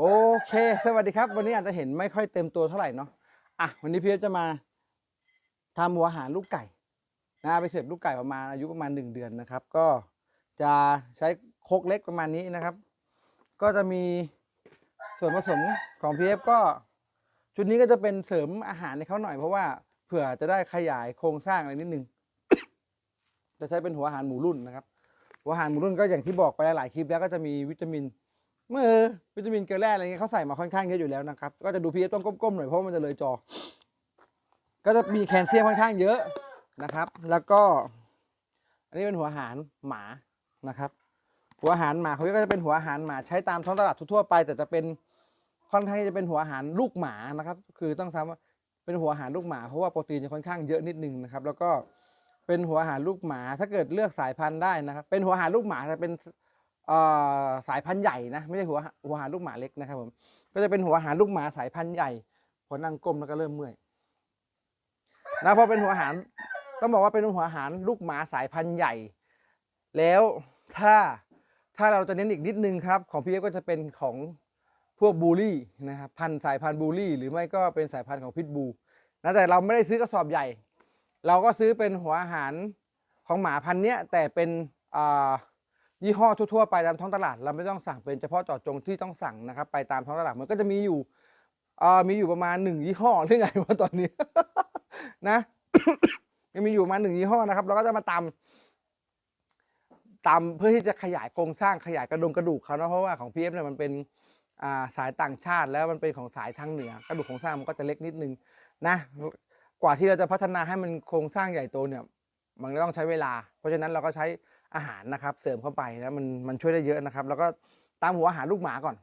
โอเค สวัสดีครับ วันนี้อาจจะเห็นไม่ค่อยเต็มตัวเท่าไหร่เนาะอะวันนี้พี่เอฟจะมาทำหัวอาหารลูกไก่นะไปเสิร์ฟลูกไก่ประมาณอายุประมาณหนึ่งเดือนนะครับ ก็จะใช้โคกเล็กประมาณนี้นะครับ ก็จะมีส่วนผสมของพีเอฟก็ชุดนี้ก็จะเป็นเสริมอาหารให้เขาหน่อยเพราะว่าเผื่อจะได้ขยายโครงสร้างอะไรนิดนึง จะใช้เป็นหัวอาหารหมูรุ่นนะครับ หัวอาหารหมูรุ่นก็อย่างที่บอกไปหลายคลิปแล้วก็จะมีวิตามิน เมื่อวิตามินเกลือแร่อะไรเงี้ยเขาใส่มาค่อนข้างเยอะอยู่แล้วนะครับ ก็จะดูพีเอต้องก้มๆหน่อยเพราะมันจะเลยจอ ก็จะมีแคลเซียมค่อนข้างเยอะนะครับ แล้วก็ อันนี้เป็นหัวอาหารหมานะครับ หัวอาหารหมาเขาก็จะเป็นหัวอาหารหมาใช้ตามท้องตลาดทั่วไป แต่จะเป็นค่อนข้างจะเป็นหัวอาหารลูกหมานะครับ คือต้องทำว่าเป็นหัวอาหารลูกหมาเพราะว่าโปรตีนจะค่อนข้างเยอะนิดนึงนะครับ แล้วก็เป็นหัวอาหารลูกหมา ถ้าเกิดเลือกสายพันธุ์ได้นะครับ เป็นหัวอาหารลูกหมาจะเป็น สายพันธุ์ใหญ่นะไม่ใช่หัวหัวอาหารลูกหมาเล็กนะครับผมก็จะเป็นหัวอาหารลูกหมาสายพันธุ์ใหญ่พอนั่งก้มแล้วก็เริ่มเมื่อยนะพอเป็นหัวอาหารต้องบอกว่าเป็นหัวอาหารลูกหมาสายพันธุ์ใหญ่ แล้วถ้าถ้าเราจะเน้นอีกนิดนึงครับ ของพี่เอก็จะเป็นของพวกบูลลี่นะครับพันธุ์สายพันธุ์บูลลี่ หรือไม่ก็เป็นสายพันธุ์ของพิทบูนะแต่เราไม่ได้ซื้อกระสอบใหญ่ เราก็ซื้อเป็นหัวอาหารของหมาพันธุ์เนี้ยแต่เป็นอ่า ยี่ห้อทั่วๆไปตามท้องตลาด เราไม่ต้องสั่งเป็นเฉพาะเจาะจงที่ต้องสั่งนะครับ ไปตามท้องตลาดมันก็จะมีอยู่อ่อมีอยู่ประมาณหนึ่งยี่ห้อหรือไงวะตอนนี้ นะยังมีอยู่ประมาณหนึ่งยี่ห้อนะครับ เราก็จะมาตำตำเพื่อที่จะขยายโครงสร้างขยายกระดงกระดูกเขานะเพราะว่าของพีเอฟเนี่ยมันเป็นอ่าสายต่างชาติแล้วมันเป็นของสายทางเหนือกระดูกโครงสร้างมันก็จะเล็กนิดนึงนะ กว่าที่เราจะพัฒนาให้มันโครงสร้างใหญ่โตเนี่ย มันก็ต้องใช้เวลา เพราะฉะนั้นเราก็ใช้ อาหารนะครับ เสริมเข้าไปนะมันมันช่วยได้เยอะนะครับ แล้วก็ตามหัวอาหารลูกหมาก่อน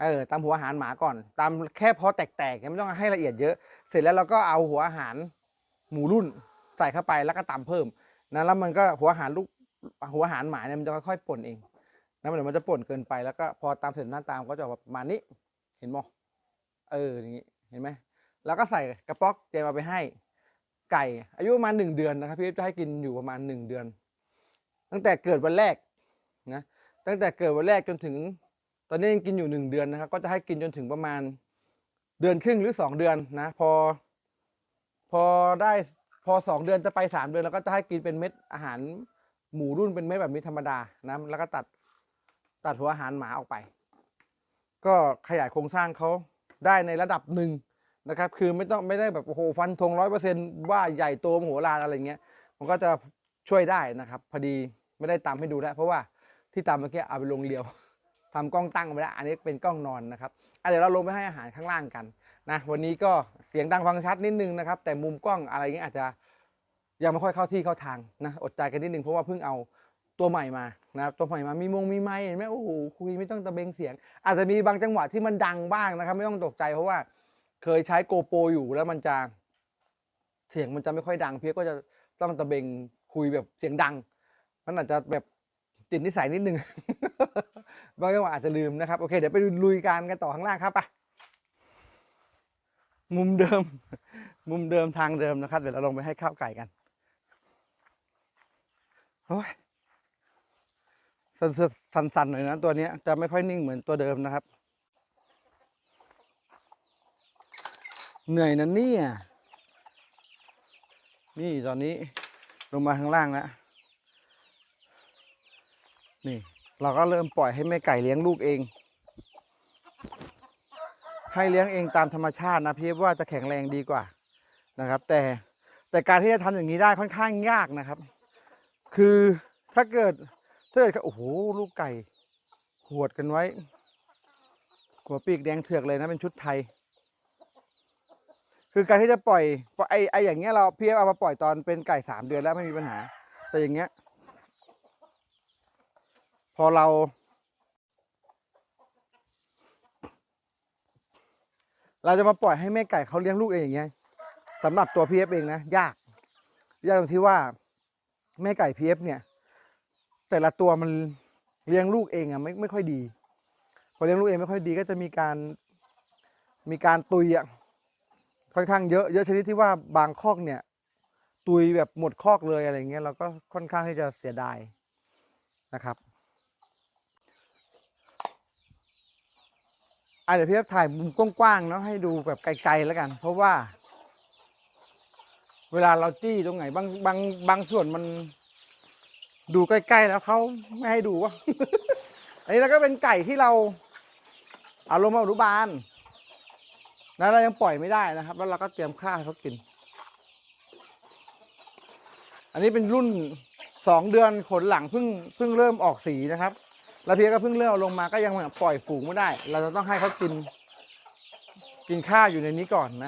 เออตามหัวอาหารหมาก่อน ตามแค่พอแตกๆไม่ต้องให้ละเอียดเยอะ เสร็จแล้วเราก็เอาหัวอาหารหมูรุ่นใส่เข้าไปแล้วก็ตำเพิ่มนะแล้วมันก็หัวอาหารลูกหัวอาหารหมาเนี่ยมันจะค่อยๆป่นเองนะเดี๋ยวมันจะป่นเกินไปแล้วก็พอตามเสร็จหน้าตามก็จะประมาณนี้เห็นมั้เอออย่างนี้เห็นไหมแล้วก็ใส่กระป๋อกเตรียมาไปให้ไก่ อายุประมาณหนึ่งเดือนนะครับพี่จะให้กินอยู่ประมาณหนึ่งเดือน ตั้งแต่เกิดวันแรกนะตั้งแต่เกิดวันแรกจนถึง ตอนนี้ยังกินอยู่หนึ่งเดือนนะครับ ก็จะให้กินจนถึงประมาณเดือนครึ่งหรือสองเดือนนะพอ พอได้พอสองเดือนจะไปสามเดือนเราก็จะให้กินเป็นเม็ดอาหารหมูรุ่นเป็นเม็ดแบบนี้ธรรมดานะแล้วก็ตัดตัดหัวอาหารหมาออกไป ก็ขยายโครงสร้างเขาได้ในระดับหนึ่งนะครับ คือไม่ต้องไม่ได้แบบโอ้โหฟันธงร้อยเปอร์เซ็นว่าใหญ่โตมโหฬารอะไรเงี้ย มันก็จะช่วยได้นะครับ พอดี ไม่ได้ตามให้ดูแล้วเพราะว่าที่ตามเมื่อกี้เอาไปลงเรียวทำกล้องตั้งไปแล้วอันนี้เป็นกล้องนอนนะครับเดี๋ยวเราลงไปให้อาหารข้างล่างกันนะวันนี้ก็เสียงดังฟังชัดนิดนึงนะครับ แต่มุมกล้องอะไรเงี้ยอาจจะยังไม่ค่อยเข้าที่เข้าทางนะอดใจกันนิดนึงเพราะว่าเพิ่งเอาตัวใหม่มานะครับตัวใหม่มามีมงมีไม้เห็นไหมโอ้โหคุยไม่ต้องตะเบงเสียง อาจจะมีบางจังหวะที่มันดังบ้างนะครับ ไม่ต้องตกใจเพราะว่าเคยใช้โกโปรอยู่แล้วมันจะเสียงมันจะไม่ค่อยดัง เพียก็จะต้องตะเบงคุยแบบเสียงดัง มันอาจจะแบบติดนิสัยนิดนึง บางจังหวะอาจจะลืมนะครับ โอเค เดี๋ยวไปลุยการกันต่อข้างล่างครับไปมุมเดิม มุมเดิมทางเดิมนะครับ เดี๋ยวเราลงไปให้ข้าวไก่กันโอ้ยสันๆสันๆหน่อยนะตัวนี้จะไม่ค่อยนิ่งเหมือนตัวเดิมนะครับ เหนื่อยนะเนี่ยนี่ตอนนี้ลงมาข้างล่างแล้ว นี่ เราก็เริ่มปล่อยให้แม่ไก่เลี้ยงลูกเอง ให้เลี้ยงเองตามธรรมชาตินะพี่ว่าจะแข็งแรงดีกว่านะครับ แต่แต่การที่จะทำอย่างนี้ได้ค่อนข้างยากนะครับ คือถ้าเกิดถ้าเกิดโอ้โหลูกไก่หวดกันไว้หัวปีกแดงเถือกเลยนะเป็นชุดไทย คือการที่จะปล่อยปล่อยไอไออย่างเงี้ยเราพี่เอามาปล่อยตอนเป็นไก่สามเดือนแล้วไม่มีปัญหา แต่อย่างเงี้ย พอเรา เราจะมาปล่อยให้แม่ไก่เขาเลี้ยงลูกเองอย่างเงี้ยสำหรับตัวพีเอฟเองนะ ยาก ยากตรงที่ว่าแม่ไก่พีเอฟเนี่ย แต่ละตัวมันเลี้ยงลูกเองอะไม่ไม่ค่อยดีพอเลี้ยงลูกเองไม่ค่อยดีก็จะมีการมีการตุยอะค่อนข้างเยอะเยอะชนิดที่ว่าบางคอกเนี่ย ตุยแบบหมดคอกเลยอะไรเงี้ยเราก็ค่อนข้างที่จะเสียดายนะครับ อะเดี๋ยวพี่ถ่ายมุมกว้างๆเนาะให้ดูแบบไกลๆแล้วกัน เพราะว่า เวลาเราจี้ตรงไหนบางบางบางส่วนมัน ดูใกล้ๆแล้วเขาไม่ให้ดูวะอันนี้เราก็เป็นไก่ที่เราอาลงมาอนุบาลนะเรายังปล่อยไม่ได้นะครับ แล้วเราก็เตรียมข้าวให้เขากิน อันนี้เป็นรุ่นสองเดือนขนหลังเพิ่งเพิ่งเริ่มออกสีนะครับ แล้วเพียก็เพิ่งเริ่อาลงมาก็ยังปล่อยฝูงไม่ได้ เราจะต้องให้เขากิน กินข้าวอยู่ในนี้ก่อนนะ